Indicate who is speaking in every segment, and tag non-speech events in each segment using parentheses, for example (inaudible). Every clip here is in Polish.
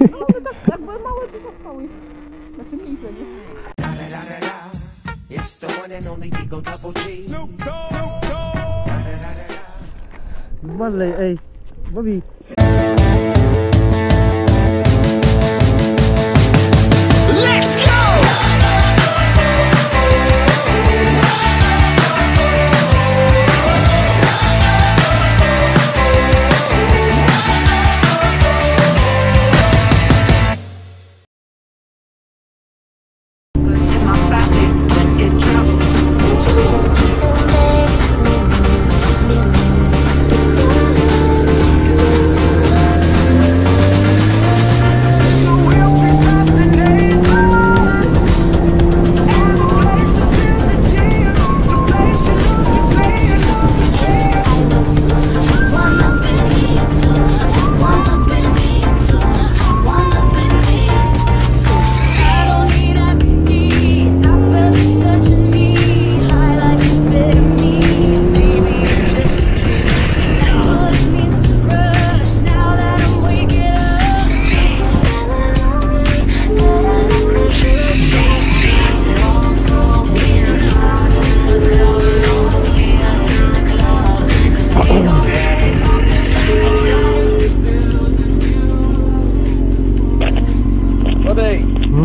Speaker 1: No one tak, jak były małe, to tak spały. Znaczy mniejsze, nie?
Speaker 2: It's the one and only Eagle Double G.
Speaker 3: Marley, ej. Bobby.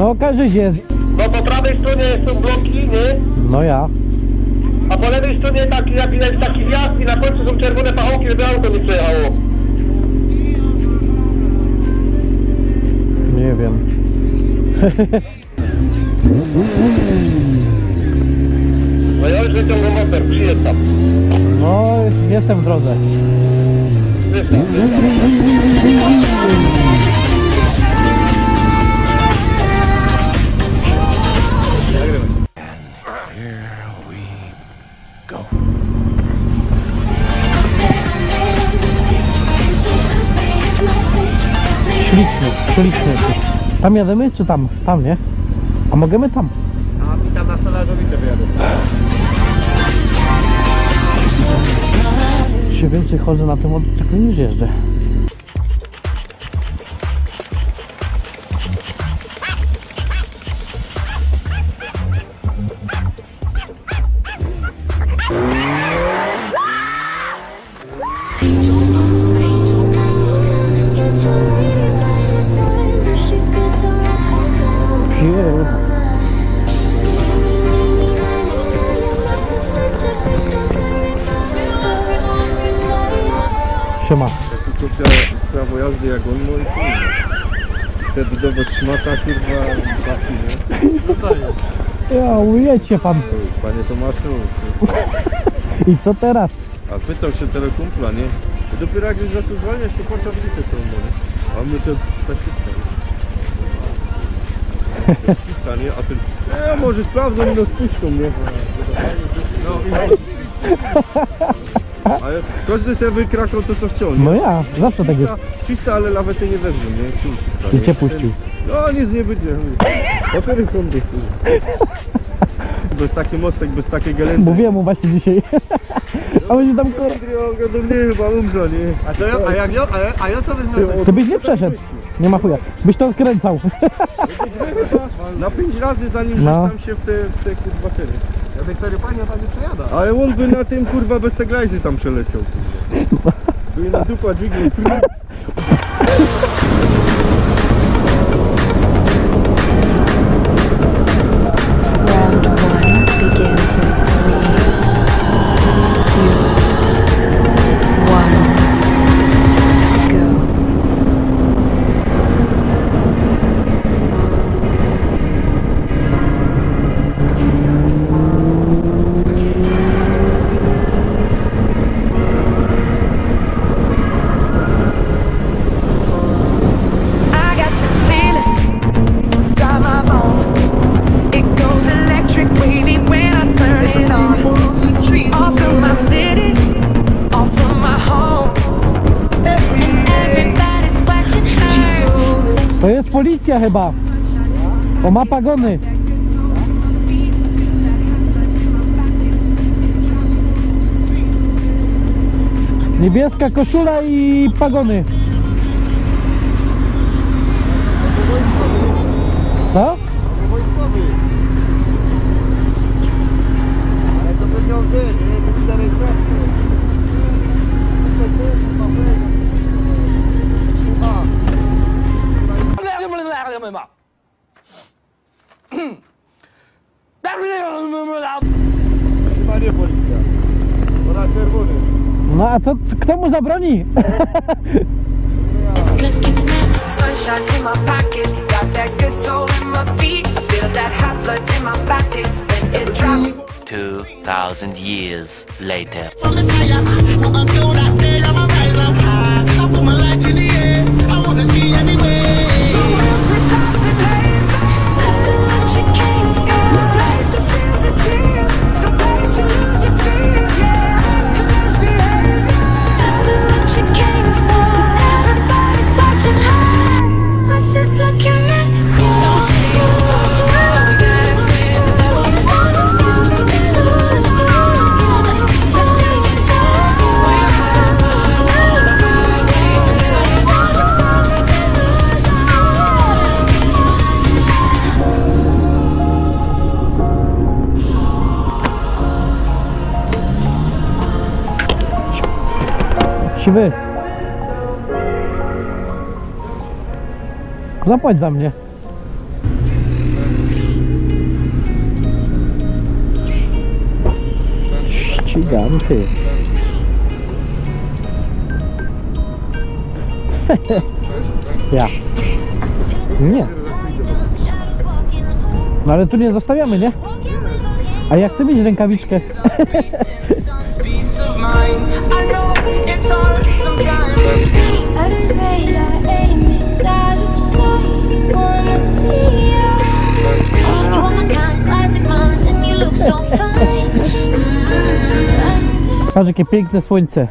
Speaker 3: No każe się.
Speaker 4: No po prawej stronie są bloki, nie?
Speaker 3: No ja.
Speaker 4: A po lewej stronie taki, jak widać taki wjazd i na końcu są czerwone pachołki, żeby auto nie przejechało.
Speaker 3: Nie wiem. (laughs)
Speaker 4: No ja już wyciągam motor, przyjeżdżam.
Speaker 3: No, jestem w drodze.
Speaker 4: Wyszedł, wyszedł.
Speaker 3: Śliczny, śliczny. Tam jademy czy tam? Tam, nie? A możemy tam?
Speaker 4: A mi tam na stolarzowice wyjadę.
Speaker 3: Się więcej chodzę na tym motocyklu niż jeżdżę. Siema.
Speaker 5: Tylko pra, prawo jazdy jak on, no i kurwa. Wtedy dowód szmata, kurwa, baci, nie?
Speaker 3: Ja, ujecie pan.
Speaker 5: Panie Tomaszu, kurwa. (laughs)
Speaker 3: I co teraz?
Speaker 5: a pytał się tego kumpla, nie? I dopiero jak już zaczął zwalniać, to płacza wlicę tą nie? A my to taksówka, nie? Taksówka, nie? A ten, e, może sprawdzą i nas puszczą, nie? No, (laughs) ale każdy sobie wykrakał to, co chciał, nie?
Speaker 3: No ja, zawsze tak jest.
Speaker 5: Czysta, ale lawety nie weźmie, nie? Czysta,
Speaker 3: I
Speaker 5: nie?
Speaker 3: cię puścił.
Speaker 5: No nic nie będzie. Papiery kądy. Bez taki mostek, bez takiej galenty.
Speaker 3: Mówiłem mu właśnie dzisiaj. A będzie tam kur...
Speaker 5: Ja do mnie chyba umrze, nie?
Speaker 4: A to ja, a jak ja, a ja, a ja co wezmę?
Speaker 3: To byś nie przeszedł. Nie ma chuja. Byś to skręcał.
Speaker 5: Na pięć razy zanim
Speaker 3: No.
Speaker 5: no. tam się w te, w te kurwa tyry.
Speaker 4: Ja Wiktorii Pani tam nie.
Speaker 5: Ale on by na tym kurwa bez te glajzy tam przeleciał. I na dupa dźwignie.
Speaker 3: Policja chyba. O ma pagony. Niebieska koszula i pagony. No a co, kto mu zabroni? (laughs)
Speaker 6: Two
Speaker 7: thousand years later.
Speaker 3: siwy. Zapłać za mnie. Ściganty. (laughs) ja. Nie. No ale tu nie zostawiamy, nie? A ja chcę mieć rękawiczkę. (laughs)
Speaker 6: It's peace of mind. I know it's hard sometimes.
Speaker 8: Afraid our aim out of sight. You are my kind, classic mind, and you look so (laughs) fine. Mm.
Speaker 3: How did this winter?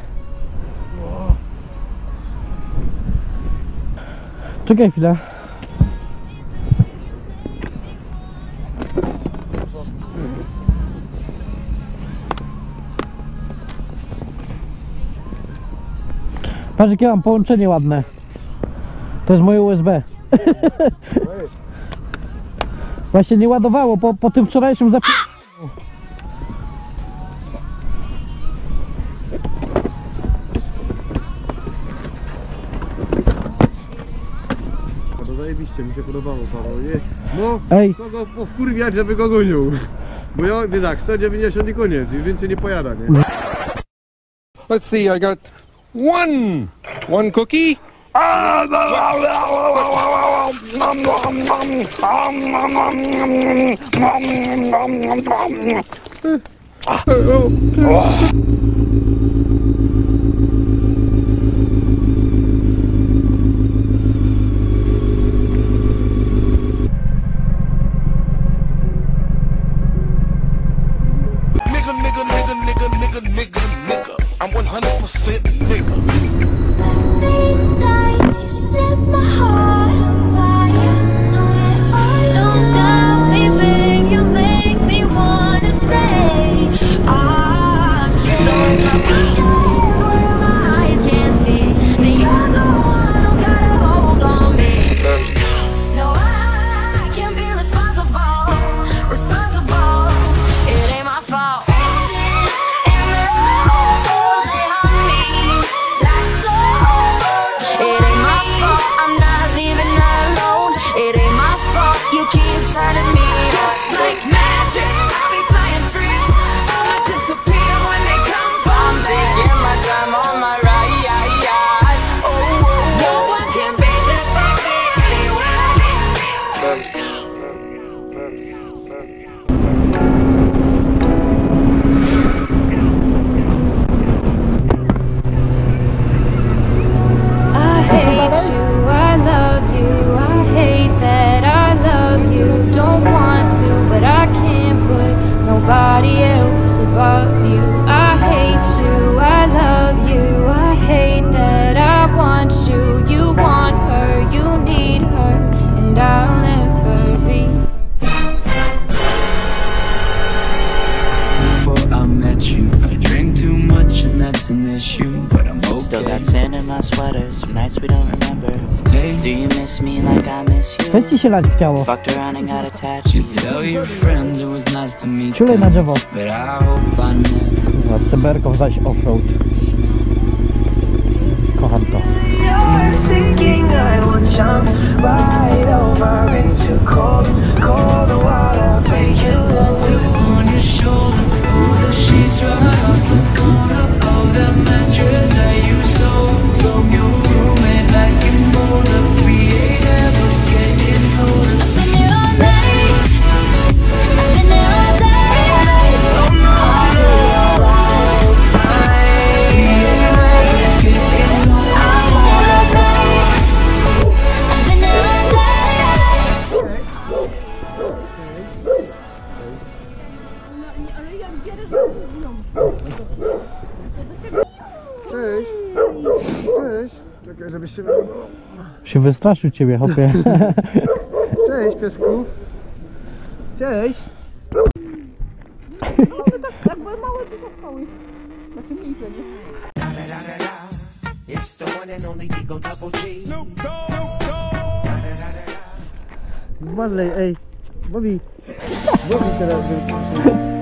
Speaker 3: Patrz jakie mam połączenie ładne. To jest moje USB. (laughs) Właśnie nie ładowało po, po tym wczorajszym zapi...
Speaker 5: A no to zajebiście, mi się podobało Paweł. No,
Speaker 3: Ej.
Speaker 5: kogo powkurwiać, żeby go gonił. Bo ja, wie tak, 190 i koniec, już więcej nie pojada, nie?
Speaker 9: Let's see, I got One. One cookie.
Speaker 8: Ah.
Speaker 6: Uh, oh, oh.
Speaker 10: It was nice to meet
Speaker 3: Ciulej na drzewo. Za Cyberką zaś offroad. Kocham to.
Speaker 1: You're
Speaker 11: żebyś się...
Speaker 3: Się wystraszył ciebie, hopie. (laughs)
Speaker 11: Cześć, piesku! Cześć!
Speaker 6: Małe tak, jak były małe to spały. Znaczy mniejsze, nie?
Speaker 11: Uważaj, ej! Bobby! Bobby teraz był.